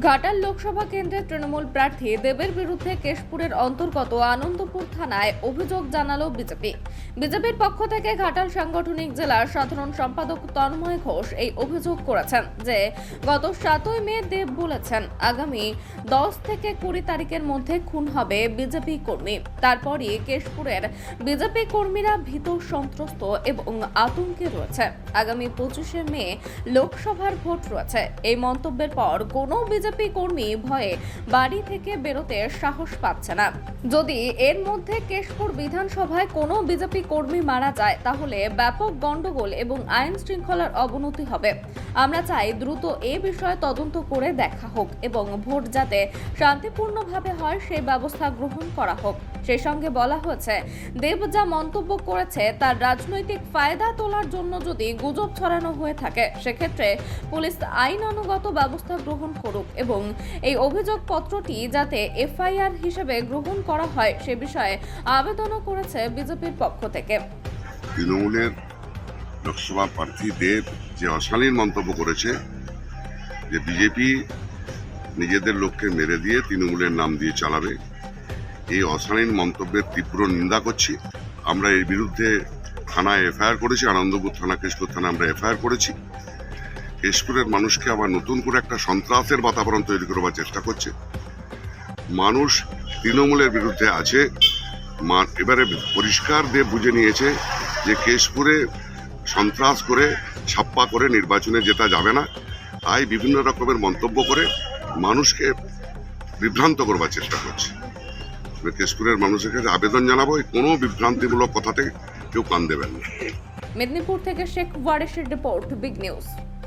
ঘাটাল লোকসভা কেন্দ্রের তৃণমূল প্রার্থী দেবের বিরুদ্ধে কেশপুরের অন্তর্গত আনন্দপুর থানায় অভিযোগ জানালো বিজেপি। বিজেপির পক্ষ থেকে ঘাটাল সাংগঠনিক জেলার সাধারণ সম্পাদক তন্ময় ঘোষ এই অভিযোগ করেছেন যে, গত সাতই মে দেব বলেছেন, আগামী দশ থেকে কুড়ি তারিখের মধ্যে খুন হবে বিজেপি কর্মী। তারপরই কেশপুরের বিজেপি কর্মীরা ভীত, সন্ত্রস্ত এবং আতঙ্কে রয়েছে। আগামী পঁচিশে মে লোকসভার ভোট রয়েছে। এই মন্তব্যের পর কোনো বিজেপি কর্মী ভয়ে বাড়ি থেকে বেরোতে সাহস পাচ্ছে না। যদি এর মধ্যে কেশপুর বিধানসভায় কোনো বিজেপি কর্মী মারা যায়, তাহলে ব্যাপক গণ্ডগোল এবং আইন শৃঙ্খলার অবনতি হবে। আমরা চাই দ্রুত এ বিষয়ে তদন্ত করে দেখা হোক এবং ভোট যাতে শান্তিপূর্ণভাবে হয় সেই ব্যবস্থা গ্রহণ করা হোক। সেই সঙ্গে বলা হয়েছে দেব যা মন্তব্য করেছে, তার রাজনৈতিক ফায়দা তোলার জন্য যদি গুজব ছড়ানো হয়ে থাকে, সেক্ষেত্রে পুলিশ আইন অনুগত ব্যবস্থা গ্রহণ করুক এবং এই অভিযোগপত্রটি যাতে এফআইআর হিসেবে গ্রহণ করা হয়, সে বিষয়ে আবেদনও করেছে বিজেপির পক্ষ থেকে। তৃণমূলের লোকসভা প্রার্থী দেব যে অশালীন মন্তব্য করেছে, যে বিজেপি নিজেদের লোককে মেরে দিয়ে তৃণমূলের নাম দিয়ে চালাবে এই অশালীন মন্তব্যের তীব্র নিন্দা করছি। আমরা এর বিরুদ্ধে থানায় এফআইআর করেছি, আনন্দপুর থানা, কেশপুর থানা আমরা এফআইআর করেছি। কেশপুরের মানুষকে আবার নতুন করে একটা সন্ত্রাসের বাতাবরণ তৈরি করবার চেষ্টা করছে। মানুষ তৃণমূলের বিরুদ্ধে আছে এবারে পরিষ্কার দিয়ে বুঝে নিয়েছে যে কেশপুরে সন্ত্রাস করে, ছাপ্পা করে নির্বাচনে জেতা যাবে না। তাই বিভিন্ন রকমের মন্তব্য করে মানুষকে বিভ্রান্ত করবার চেষ্টা করছে। কেশপুরের মানুষের কাছে আবেদন জানাব, এই কোনো বিভ্রান্তিমূলক কথাতে কেউ কান দেবেন না। মেদিনীপুর থেকে শেখ ওয়ারেশের রিপোর্ট, বিগ নিউজ।